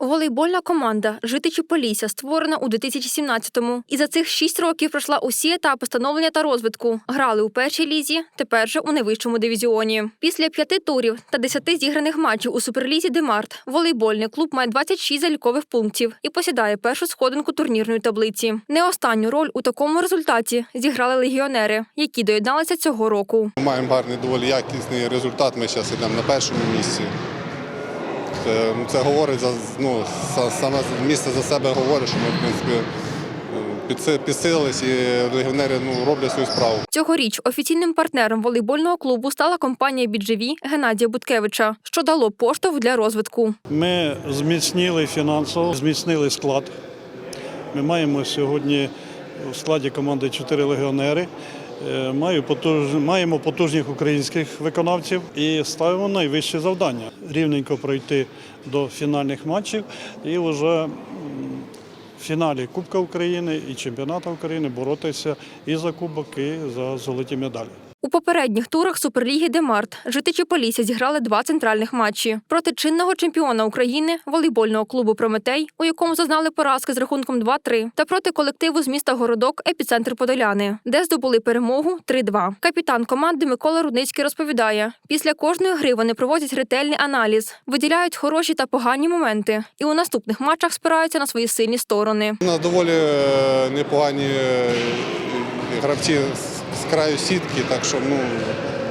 Волейбольна команда Житичі Полісся створена у 2017-му. І за цих шість років пройшла усі етапи становлення та розвитку. Грали у першій лізі, тепер же у найвищому дивізіоні. Після п'яти турів та десяти зіграних матчів у суперлізі Демарт волейбольний клуб має 26 залікових пунктів і посідає першу сходинку турнірної таблиці. Не останню роль у такому результаті зіграли легіонери, які доєдналися цього року. Ми маємо гарний доволі якісний результат. Ми зараз йдемо на першому місці. Це, ну, говорить за ну, саме місце за себе говорить, що ми в принципі підсилились і легіонери ну, роблять свою справу. Цьогоріч офіційним партнером волейбольного клубу стала компанія «Біджеві» Геннадія Буткевича, що дало поштовх для розвитку. Ми зміцнили фінансово, зміцнили склад. Ми маємо сьогодні у складі команди чотири легіонери. Е, Маємо потужних українських виконавців і ставимо найвище завдання рівненько пройти до фінальних матчів і вже в фіналі Кубка України і Чемпіонату України боротися і за кубок, і за золоті медалі. У попередніх турах Суперліги Демарт житичі Полісся зіграли два центральних матчі проти чинного чемпіона України волейбольного клубу Прометей, у якому зазнали поразки з рахунком 2-3, та проти колективу з міста Городок Епіцентр Подоляни, де здобули перемогу 3-2. Капітан команди Микола Рудницький розповідає: після кожної гри вони проводять ретельний аналіз, виділяють хороші та погані моменти, і у наступних матчах спираються на свої сильні сторони. У нас доволі е, непогані е, гравці з- краю сітки, так що ну,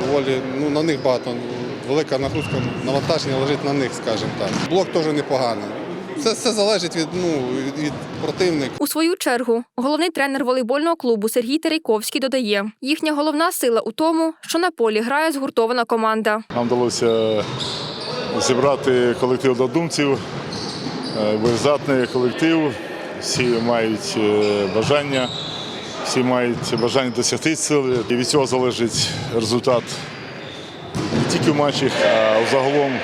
доволі ну, на них багато. Велика нагрузка навантаження лежить на них, скажімо так. Блок теж непоганий. Це все залежить від, ну, від, від противника. У свою чергу головний тренер волейбольного клубу Сергій Терейковський додає: їхня головна сила у тому, що на полі грає згуртована команда. Нам вдалося зібрати колектив однодумців, е, колектив. Всі мають е, бажання, всі мають бажання досягти цілі. І від цього залежить результат не тільки в матчах, а загалом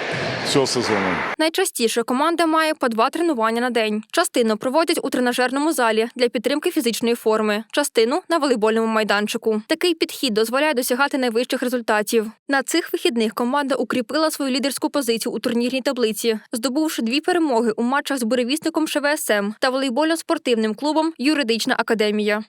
всього сезону. Найчастіше команда має по два тренування на день. Частину проводять у тренажерному залі для підтримки фізичної форми, частину на волейбольному майданчику. Такий підхід дозволяє досягати найвищих результатів. На цих вихідних команда укріпила свою лідерську позицію у турнірній таблиці, здобувши дві перемоги у матчах з буревісником ШВСМ та волейбольно-спортивним клубом Юридична академія.